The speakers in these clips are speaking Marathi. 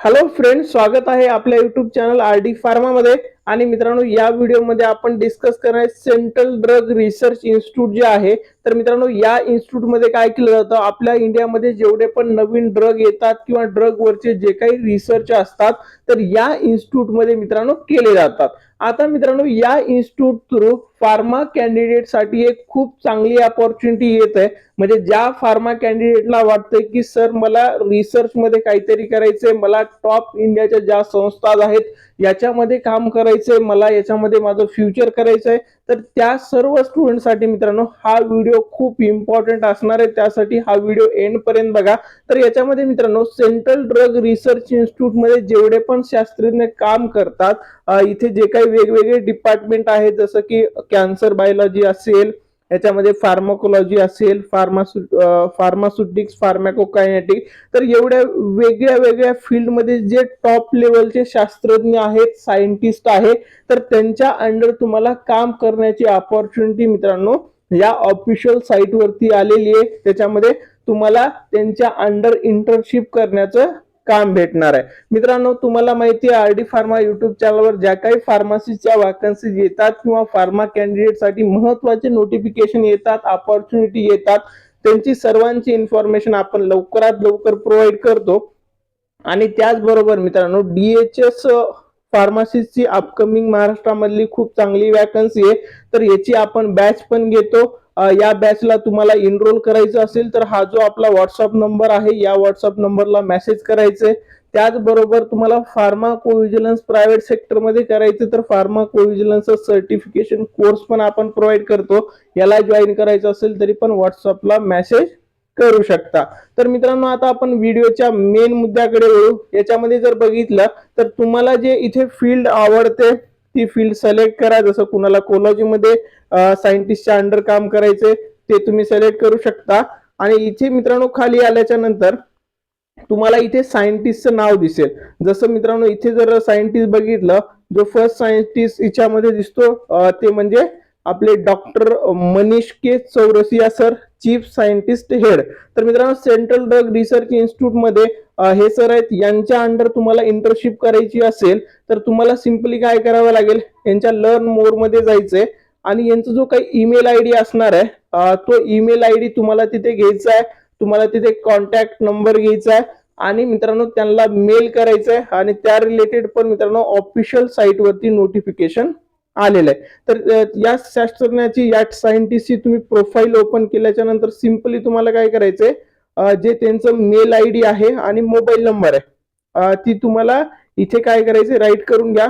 हॅलो फ्रेंड स्वागत आहे आपल्या युट्यूब चॅनल आर डी फार्मामध्ये. आणि मित्रांनो या व्हिडिओमध्ये आपण डिस्कस करणार आहे सेंट्रल ड्रग रिसर्च इन्स्टिट्यूट जे आहे. तर मित्रांनो या इन्स्टिट्यूटमध्ये काय केलं जातं? आपल्या इंडियामध्ये जेवढे पण नवीन ड्रग येतात किंवा ड्रग वरचे जे काही रिसर्च असतात तर या इन्स्टिट्यूटमध्ये मित्रांनो केले जातात. आता मित्रांनो या इन्स्टिट्यूट थ्रू फार्मा कॅन्डिडेटसाठी एक खूप चांगली अपॉर्च्युनिटी येत आहे. म्हणजे ज्या फार्मा कॅन्डिडेटला वाटतंय की सर मला रिसर्च मध्ये काहीतरी करायचंय. मला टॉप इंडियाच्या ज्या संस्था आहेत याच्यामध्ये काम करायचं करायचंय मला याच्यामध्ये माझं फ्युचर करायचं आहे तर त्या सर्व स्टुडंटसाठी मित्रांनो हा व्हिडिओ खूप इम्पॉर्टंट असणार आहे. त्यासाठी हा व्हिडिओ एंड पर्यंत बघा. तर याच्यामध्ये मित्रांनो सेंट्रल ड्रग रिसर्च इन्स्टिट्यूटमध्ये जेवढे पण शास्त्रज्ञ काम करतात इथे जे काही वेगवेगळे डिपार्टमेंट आहेत जसं की कॅन्सर बायोलॉजी असेल याच्यामध्ये फार्माकोलॉजी असेल फार्मासु फार्मास्युटिक्स फार्मॅकोकायनेटिक तर एवढ्या वेगळ्या वेगळ्या फील्डमध्ये जे टॉप लेवलचे शास्त्रज्ञ आहेत सायंटिस्ट आहे तर त्यांच्या अंडर तुम्हाला काम करण्याची अपॉर्च्युनिटी मित्रांनो या ऑफिशियल साईटवरती आलेली आहे. त्याच्यामध्ये तुम्हाला त्यांच्या अंडर इंटर्नशिप करण्याचं काम भेटणार आहे. मित्रांनो तुम्हाला माहिती आहे आर डी फार्मा युट्यूब चॅनलवर ज्या काही फार्मसीच्या वॅकन्सीज येतात किंवा फार्मा कॅन्डिडेटसाठी महत्त्वाचे नोटिफिकेशन येतात अपॉर्च्युनिटी येतात त्यांची सर्वांची इन्फॉर्मेशन आपण लवकरात लवकर प्रोव्हाइड करतो. आणि त्याचबरोबर मित्रांनो डीएचएस फार्मसीची अपकमिंग महाराष्ट्रामधली खूप चांगली वॅकन्सी आहे. तर याची आपण बॅच पण घेतो. या बॅचला तुम्हाला इनरोल करायचं असेल तर हा जो आपला व्हॉट्सअप नंबर आहे या व्हॉट्सअप नंबरला मेसेज करायचे. त्याचबरोबर तुम्हाला फार्मा कोविजिलन्स प्रायव्हेट सेक्टरमध्ये करायचं तर फार्मा कोविजिलन्स सर्टिफिकेशन कोर्स पण आपण प्रोव्हाइड करतो. याला जॉईन करायचं असेल तरी पण व्हॉट्सअपला मेसेज करू शकता. तर मित्रांनो आता आपण व्हिडिओच्या मेन मुद्द्याकडे येऊ याच्यामध्ये जर बघितलं तर तुम्हाला जे इथे फील्ड आवडते ती फील्ड सिलेक्ट करा. जसं कुणाला कोलॉजीमध्ये सायंटिस्टच्या अंडर काम करायचे ते तुम्ही सिलेक्ट करू शकता. आणि इथे मित्रांनो खाली आल्याच्यानंतर तुम्हाला इथे सायंटिस्टचं नाव दिसेल. जसं मित्रांनो इथे जर सायंटिस्ट बघितलं जो फर्स्ट सायंटिस्ट हिच्यामध्ये दिसतो ते म्हणजे आपले doctor Manish K Chaurasia sir chief scientist head. तर मित्रांनो सेंट्रल ड्रग रिसर्च इन्स्टिट्यूटमध्ये हे सर आहेत. यांच्या अंडर तुम्हाला इंटर्नशिप करायची असेल तर तुम्हाला सिम्पली काय करावं लागेल? यांच्या लर्न मोरमध्ये जायचंय. आणि यांचा जो काही ईमेल आय डी असणार आहे तो ईमेल आय डी तुम्हाला तिथे घ्यायचा आहे. तुम्हाला तिथे कॉन्टॅक्ट नंबर घ्यायचा आहे. आणि मित्रांनो त्यांना मेल करायचं आहे. आणि त्या रिलेटेड पण मित्रांनो ऑफिशियल साईटवरती नोटिफिकेशन आलेलं आहे. तर या शास्त्रज्ञाची या सायंटिस्टची तुम्ही प्रोफाईल ओपन केल्याच्यानंतर सिम्पली तुम्हाला काय करायचंय जे त्यांचं मेल आय डी आहे आणि मोबाईल नंबर आहे. ती तुम्हाला इथे काय करायचे राईट करून घ्या.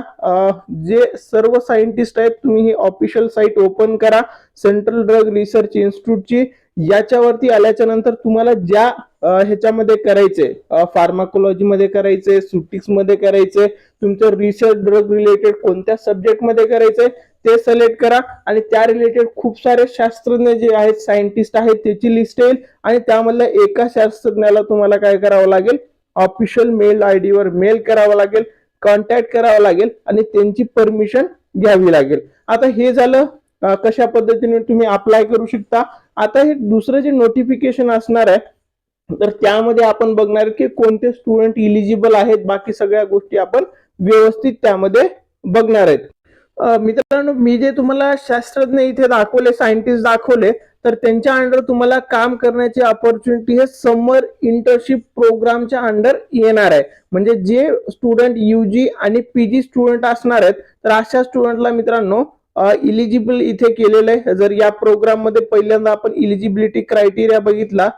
जे सर्व सायंटिस्ट आहेत तुम्ही ही ऑफिशियल साईट ओपन करा. सेंट्रल ड्रग रिसर्च इन्स्टिट्यूटची याच्यावरती आल्याच्यानंतर तुम्हाला ज्या ह्याच्यामध्ये करायचे फार्माकोलॉजी मध्ये करायचे सुटिक्समध्ये करायचे तुमचं रिसर्च ड्रग रिलेटेड कोणत्या सब्जेक्टमध्ये करायचे ते सिलेक्ट करा. आणि त्या रिलेटेड खूप सारे शास्त्रज्ञ जे आहेत सायंटिस्ट आहेत त्याची लिस्ट येईल. आणि त्यामधल्या एका शास्त्रज्ञाला तुम्हाला काय करावं लागेल? ऑफिशियल मेल आय डी वर मेल करावं लागेल कॉन्टॅक्ट करावं लागेल आणि त्यांची परमिशन घ्यावी लागेल. आता हे झालं कशा पद्धतीने तुम्ही अप्लाय करू शकता? आता हे दुसरं जे नोटिफिकेशन असणार आहे तर त्यामध्ये आपण बघणार की कोणते स्टुडंट इलिजिबल आहेत बाकी सगळ्या गोष्टी आपण व्यवस्थित त्यामध्ये बघणार आहेत. मित्रांनो मी जे तुम्हाला शास्त्रज्ञ इथे दाखवले सायंटिस्ट दाखवले तर त्यांच्या अंडर तुम्हाला काम करण्याची अपॉर्च्युनिटी हे समर इंटर्नशिप प्रोग्रामच्या अंडर येणार आहे. म्हणजे जे स्टुडंट युजी आणि पीजी स्टुडंट असणार आहेत तर अशा स्टुडंटला मित्रांनो इलिजिबल इथे केलेलं आहे. जर या प्रोग्राममध्ये पहिल्यांदा आपण इलिजिबिलिटी क्रायटेरिया बघितला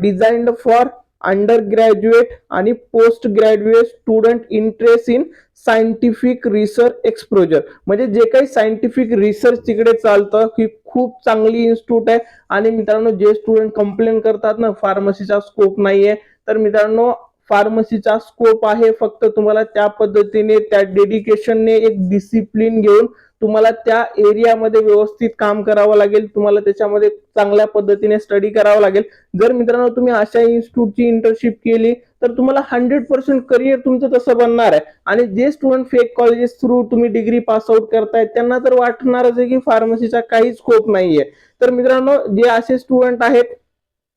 डिझाईन्ड फॉर अंडर ग्रॅज्युएट आणि postgraduate student interest in scientific research exposure म्हणजे जे काही सायंटिफिक रिसर्च तिकडे चालतं ही खूप चांगली इन्स्टिट्यूट आहे. आणि मित्रांनो जे स्टुडंट कंप्लेन करतात ना फार्मसीचा स्कोप नाहीये. तर मित्रांनो फार्मसीचा स्कोप आहे. फक्त तुम्हाला त्या पद्धतीने त्या डेडिकेशनने एक डिसिप्लिन घेऊन तुम्हाला त्या एरियामध्ये व्यवस्थित काम करावं लागेल. तुम्हाला त्याच्यामध्ये चांगल्या पद्धतीने स्टडी करावं लागेल. जर मित्रांनो तुम्ही अशा इन्स्टिट्यूटची इंटर्नशिप केली तर तुम्हाला हंड्रेड पर्सेंट करिअर तुमचं तसं बनणार आहे. आणि जे स्टुडंट फेक कॉलेजेस थ्रू तुम्ही डिग्री पास आउट करताय त्यांना तर वाटणारच आहे की फार्मसीचा काही स्कोप नाहीये. तर मित्रांनो जे असे स्टुडंट आहेत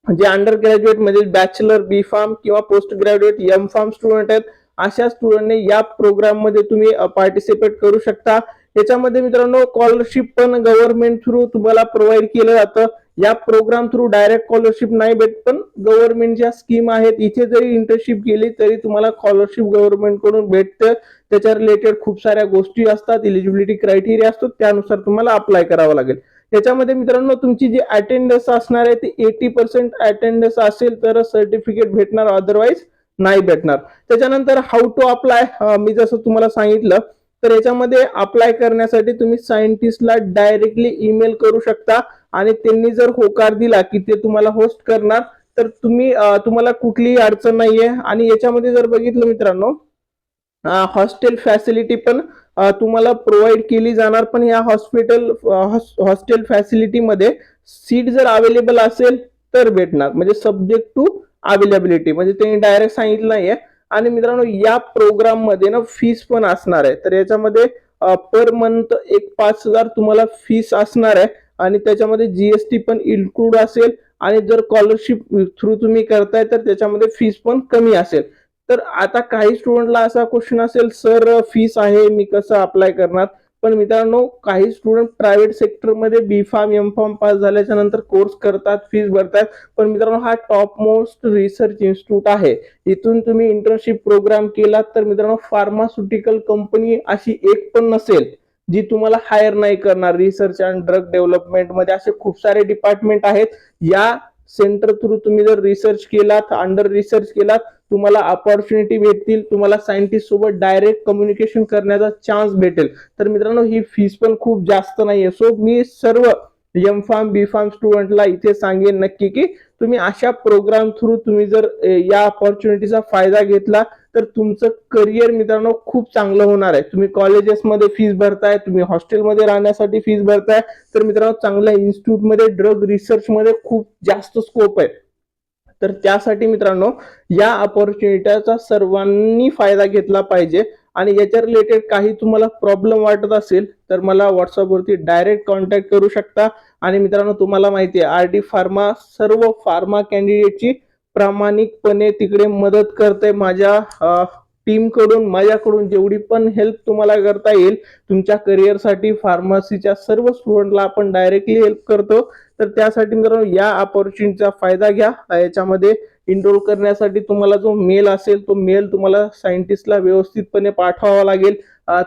जे अंडर ग्रॅज्युएट म्हणजे बॅचलर बी फार्म किंवा post graduate M pharm student आहेत अशा स्टुडंटने या प्रोग्राममध्ये तुम्ही पार्टिसिपेट करू शकता. याच्यामध्ये मित्रांनो स्कॉलरशिप पण गव्हर्नमेंट थ्रू तुम्हाला प्रोव्हाइड केलं जातं. या प्रोग्राम थ्रू डायरेक्ट स्कॉलरशिप नाही भेट पण गव्हर्नमेंट ज्या स्कीम आहेत इथे जरी इंटर्नशिप केली तरी तुम्हाला स्कॉलरशिप गव्हर्नमेंटकडून भेटतं त्याच्या रिलेटेड खूप साऱ्या गोष्टी असतात इलिजिबिलिटी क्रायटेरिया असतो त्यानुसार तुम्हाला अप्लाय करावं लागेल. याच्यामध्ये मित्रांनो तुमची जी अटेंडन्स असणार आहे ती एटी पर्सेंट अटेंडन्स असेल तर सर्टिफिकेट भेटणार अदरवाईज नाही भेटणार. त्याच्यानंतर हाऊ टू अप्लाय मी जसं तुम्हाला सांगितलं तर याच्यामध्ये अप्लाय करण्यासाठी तुम्ही सायंटिस्टला डायरेक्टली ईमेल करू शकता आणि त्यांनी जर होकार दिला की ते तुम्हाला होस्ट करणार तर तुम्ही तुम्हाला कुठलीही अडचण नाहीये. आणि याच्यामध्ये जर बघितलं मित्रांनो हॉस्टेल फॅसिलिटी पण तुम्हाला प्रोव्हाइड केली जाणार पण या हॉस्पिटल हॉस्टेल फॅसिलिटीमध्ये सीट जर अवेलेबल असेल तर भेटणार. म्हणजे सब्जेक्ट टू अवेलेबिलिटी म्हणजे त्यांनी डायरेक्ट सांगितलं नाहीये. आणि मित्रांनो या प्रोग्राममध्ये ना फीस पण असणार आहे. तर याच्यामध्ये पर मंथ एक पाच हजार तुम्हाला फीस असणार आहे. आणि त्याच्यामध्ये जीएसटी पण इन्क्लूड असेल. आणि जर स्कॉलरशिप थ्रू तुम्ही करताय तर त्याच्यामध्ये फीस पण कमी असेल. तर आता काही स्टुडंटला असा क्वेश्चन असेल सर फीस आहे मी कसं अप्लाय करणार? पण मित्रांनो काही स्टुडंट प्रायव्हेट सेक्टरमध्ये B pharm M pharm pass झाल्याच्यानंतर कोर्स करतात फीस भरतात. पण मित्रांनो हा टॉप मोस्ट रिसर्च इन्स्टिट्यूट आहे. इथून तुम्ही इंटर्नशिप प्रोग्राम केलात तर मित्रांनो फार्मास्युटिकल कंपनी अशी एक पण नसेल जी तुम्हाला हायर नाही करणार. रिसर्च अँड ड्रग डेव्हलपमेंटमध्ये असे खूप सारे डिपार्टमेंट आहेत. या सेंटर थ्रू तुम्ही जर रिसर्च केलात अंडर रिसर्च केलात तुम्हाला अपॉर्च्युनिटी भेटतील तुम्हाला सायंटिस्ट सोबत डायरेक्ट कम्युनिकेशन करण्याचा चान्स भेटेल. तर मित्रांनो ही फीस पण खूप जास्त नाहीये. सो मी सर्व एम फार्म बी फार्म स्टुडंटला इथे सांगेन नक्की की तुम्ही अशा प्रोग्राम थ्रू तुम्ही जर या अपॉर्च्युनिटीचा फायदा घेतला तर तुमचं करिअर मित्रांनो खूप चांगलं होणार आहे. तुम्ही कॉलेजेसमध्ये फीस भरताय तुम्ही हॉस्टेलमध्ये राहण्यासाठी फीस भरताय तर मित्रांनो चांगल्या इन्स्टिट्यूटमध्ये ड्रग रिसर्चमध्ये खूप जास्त स्कोप आहे. तर त्यासाठी मित्रांनो या अपॉर्च्युनिटीचा सर्वांनी फायदा घेतला पाहिजे. आणि याच्या रिलेटेड काही तुम्हाला प्रॉब्लेम वाटत असेल तर मला व्हॉट्सअपवरती डायरेक्ट कॉन्टॅक्ट करू शकता. आणि मित्रांनो तुम्हाला माहिती आहे आर डी फार्मा सर्व फार्मा कॅन्डिडेटची प्रामाणिकपणे तिकडे मदत करते. माझ्या टीमकडून माझ्याकडून जेवढी पण हेल्प तुम्हाला करता येईल तुमच्या करिअरसाठी फार्मसीच्या सर्व स्टुडंटला आपण डायरेक्टली हेल्प करतो. तर त्यासाठी मित्रांनो या अपॉर्च्युनिटीचा फायदा घ्या. याच्यामध्ये इनरोल करण्यासाठी तुम्हाला जो मेल असेल तो मेल तुम्हाला सायंटिस्टला व्यवस्थितपणे पाठवावा लागेल.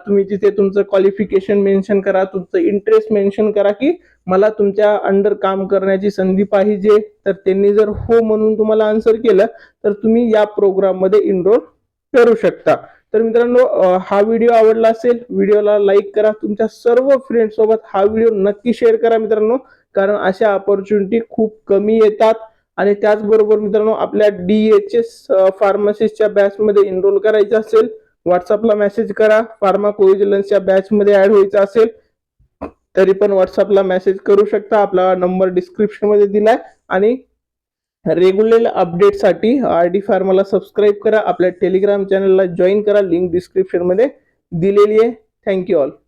तुम्ही तिथे तुमचं क्वालिफिकेशन मेन्शन करा तुमचं इंटरेस्ट मेन्शन करा की मला तुमच्या अंडर काम करण्याची संधी पाहिजे. तर त्यांनी जर हो म्हणून तुम्हाला आन्सर केलं तर तुम्ही या प्रोग्राममध्ये इनरोल करू शकता. तर मित्रांनो हा व्हिडिओ आवडला असेल व्हिडिओला लाईक करा. तुमच्या सर्व फ्रेंड सोबत हा व्हिडिओ नक्की शेअर करा मित्रांनो. कारण अशा ऑपॉर्च्युनिटी खूप कमी येतात. आणि त्याचबरोबर मित्रांनो आपल्या डी एच एस फार्मसिस्टच्या बॅचमध्ये एनरोल करायचं असेल व्हॉट्सअपला मेसेज करा. फार्मा कोविजिलन्सच्या बॅचमध्ये ऍड व्हायचं असेल तरी पण व्हॉट्सअपला मेसेज करू शकता. आपला नंबर डिस्क्रिप्शनमध्ये दिलाय. आणि रेग्युलर अपडेटसाठी आर डी फार्माला सबस्क्राईब करा. आपल्या टेलिग्राम चॅनलला जॉईन करा. लिंक डिस्क्रिप्शनमध्ये दिलेली आहे. Thank you all